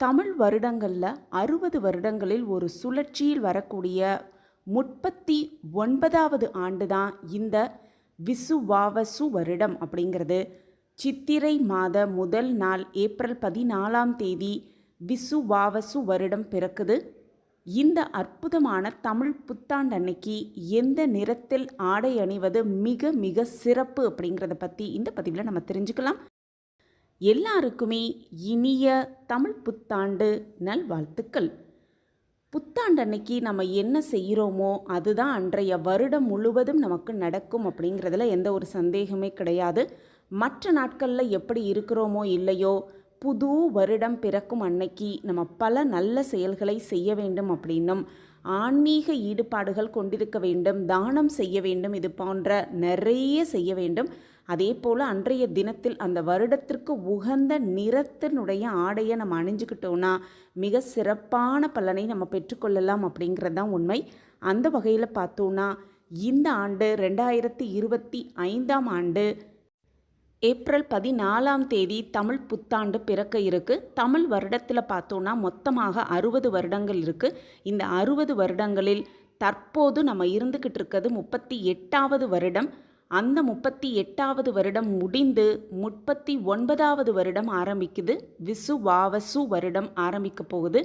தமிழ் வருடங்களில் அறுபது வருடங்களில் ஒரு சுழற்சியில் வரக்கூடிய முப்பத்தி ஒன்பதாவது ஆண்டு தான் இந்த விசுவாவசு வருடம் அப்படிங்கிறது. சித்திரை மாத முதல் நாள் ஏப்ரல் பதினாலாம் தேதி விசுவாவசு வருடம் பிறக்குது. இந்த அற்புதமான தமிழ் புத்தாண்டு அன்னைக்கு எந்த நிறத்தில் ஆடை அணிவது மிக மிக சிறப்பு அப்படிங்கிறத பற்றி இந்த பதிவில் நம்ம தெரிஞ்சுக்கலாம். எல்லாருக்குமே இனிய தமிழ் புத்தாண்டு நல்வாழ்த்துக்கள். புத்தாண்டு அன்னைக்கு நம்ம என்ன செய்கிறோமோ அதுதான் அன்றைய வருடம் முழுவதும் நமக்கு நடக்கும் அப்படிங்கிறதுல எந்த ஒரு சந்தேகமே கிடையாது. மற்ற நாட்களில் எப்படி இருக்கிறோமோ இல்லையோ புது வருடம் பிறக்கும் அன்னைக்கு நம்ம பல நல்ல செயல்களை செய்ய வேண்டும் அப்படின்னும் ஆன்மீக ஈடுபாடுகள் கொண்டிருக்க வேண்டும் தானம் செய்ய வேண்டும் இது போன்ற நிறைய செய்ய வேண்டும். அதே போல் அன்றைய தினத்தில் அந்த வருடத்திற்கு உகந்த நிறத்தினுடைய ஆடையை நம்ம அணிஞ்சுக்கிட்டோன்னா மிக சிறப்பான பலனை நம்ம பெற்றுக்கொள்ளலாம் அப்படிங்கிறது தான் உண்மை. அந்த வகையில் பார்த்தோன்னா இந்த ஆண்டு ரெண்டாயிரத்தி இருபத்தி ஐந்தாம் ஆண்டு ஏப்ரல் பதினாலாம் தேதி தமிழ் புத்தாண்டு பிறக்க இருக்கு. தமிழ் வருடத்தில் பார்த்தோன்னா மொத்தமாக அறுபது வருடங்கள் இருக்குது இந்த அறுபது வருடங்களில் தற்போது நம்ம இருந்துக்கிட்டு இருக்கிறது முப்பத்தி எட்டாவது வருடம். அந்த முப்பத்தி எட்டாவது வருடம் முடிந்து முப்பத்தி ஒன்பதாவது வருடம் ஆரம்பிக்குது. விசுவாவசு வருடம் ஆரம்பிக்க போகுது.